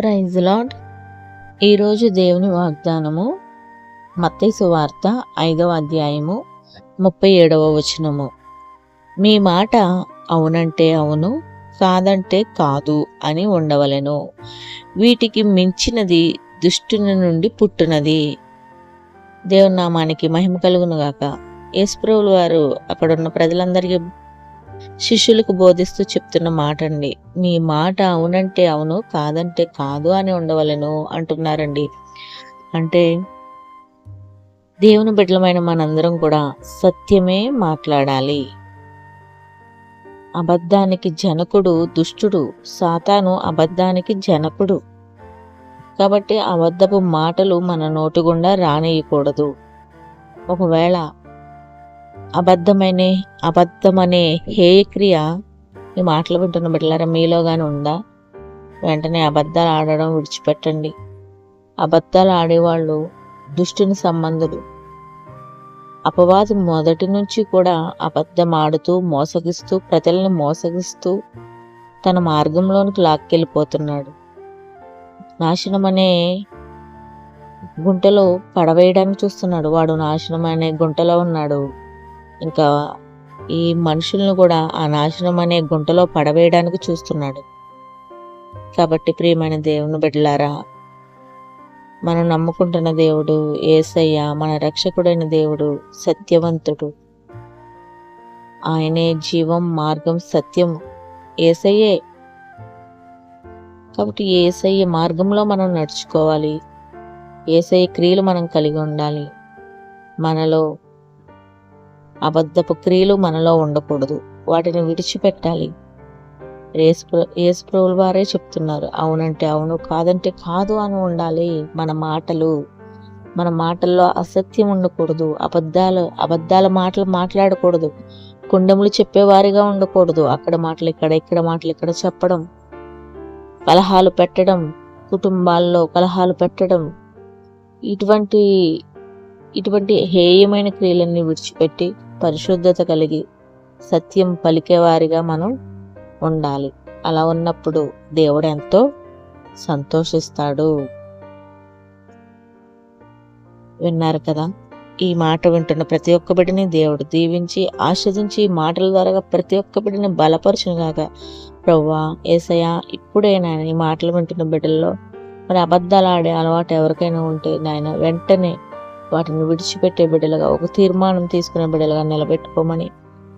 Praise lord ఈరోజు దేవుని వాగ్దానము మత్తైసు వార్త ఐదవ అధ్యాయము ముప్పై ఏడవ వచనము. మీ మాట అవునంటే అవును కాదంటే కాదు అని ఉండవలెను. వీటికి మించినది దుష్టుని నుండి పుట్టునది. దేవుని నామానికి మహిమ కలుగునుగాక యేసుప్రభులు వారు అక్కడున్న ప్రజలందరికీ శిష్యులకు బోధిస్తూ చెప్తున్న మాట అండి మీ మాట అవునంటే అవును కాదంటే కాదు అని ఉండవలెను అంటున్నారండి. అంటే దేవుని బిడ్డలమైన మనందరం కూడా సత్యమే మాట్లాడాలి. అబద్ధానికి జనకుడు దుష్టుడు సాతాను అబద్ధానికి జనకుడు. కాబట్టి అబద్ధపు మాటలు మన నోటి గుండా రానియకూడదు ఒకవేళ అబద్ధమైన అబద్ధమనే హేయక్రియ ఈ మాటలు వింటున్న బిడ్డలారా మీలో కానీ ఉందా? వెంటనే అబద్ధాలు ఆడడం విడిచిపెట్టండి. అబద్ధాలు ఆడేవాళ్ళు దుష్టుని సంబంధులు. అపవాది మొదటి నుంచి కూడా అబద్ధం ఆడుతూ మోసగిస్తూ ప్రజల్ని మోసగిస్తూ తన మార్గంలోనికి లాక్కెళ్ళిపోతున్నాడు. నాశనం అనే గుంటలో పడవేయడానికి చూస్తున్నాడు. వాడు నాశనం అనే గుంటలో ఉన్నాడు. ఇంకా ఈ మనుషులను కూడా ఆ నాశనం అనే గుంటలో పడవేయడానికి చూస్తున్నాడు. కాబట్టి ప్రియమైన దేవుని బిడ్డలారా మనం నమ్ముకుంటున్న దేవుడు ఏసయ్య మన రక్షకుడైన దేవుడు సత్యవంతుడు. ఆయనే జీవం మార్గం సత్యం. ఏసయ్యే. కాబట్టి ఏసయ్య మార్గంలో మనం నడుచుకోవాలి. ఏసయ్య క్రియలు మనం కలిగి ఉండాలి. మనలో అబద్ధపు క్రియలు మనలో ఉండకూడదు. వాటిని విడిచిపెట్టాలి. ఏసుప్రభుల వారే చెప్తున్నారు. అవునంటే అవును కాదంటే కాదు అని ఉండాలి మన మాటలు. మన మాటల్లో అసత్యం ఉండకూడదు. అబద్ధాలు అబద్ధాల మాటలు మాట్లాడకూడదు. కుండములు చెప్పేవారిగా ఉండకూడదు. అక్కడ మాటలు ఇక్కడ ఇక్కడ మాటలు ఇక్కడ చెప్పడం. కలహాలు పెట్టడం కుటుంబాల్లో కలహాలు పెట్టడం. ఇటువంటి ఇటువంటి హేయమైన క్రియలన్నీ విడిచిపెట్టి పరిశుద్ధత కలిగి సత్యం పలికేవారిగా మనం ఉండాలి. అలా ఉన్నప్పుడు దేవుడు ఎంతో సంతోషిస్తాడు. విన్నారు కదా? ఈ మాట వింటున్న ప్రతి ఒక్క బిడ్డని దేవుడు దీవించి ఆస్వాదించి ఈ మాటల ద్వారా ప్రతి ఒక్క బిడ్డని బలపరచునుగాక. ప్రవ్వా ఏసయ ఇప్పుడైనా ఈ మాటలు వింటున్న బిడ్డల్లో మరి అబద్ధాలు ఆడే అలవాటు ఎవరికైనా ఉంటే నాయన వెంటనే వాటిని విడిచిపెట్టే బిడ్డలుగా ఒక తీర్మానం తీసుకునే బిడ్డలుగా నిలబెట్టుకోమని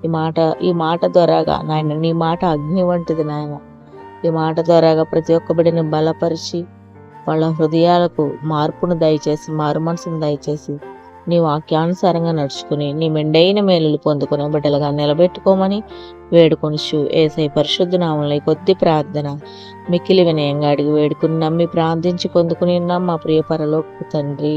ఈ మాట ఈ మాట ద్వారాగా నాయన నీ మాట అగ్ని వంటిది నాయన. ఈ మాట ద్వారాగా ప్రతి ఒక్క బిడ్డని బలపరిచి వాళ్ళ హృదయాలకు మార్పును దయచేసి మారు మనసును దయచేసి నీ వాక్యానుసారంగా నడుచుకుని నీ మెండైన మేలులు పొందుకునే బిడ్డలుగా నిలబెట్టుకోమని వేడుకొని ఏసై పరిశుద్ధ నామంలో కొద్ది ప్రార్థన మిక్కిలి వినయంగా అడిగి వేడుకుని నమ్మి ప్రార్థించి పొందుకుని ఉన్నాం మా ప్రియ పరలోకి తండ్రి.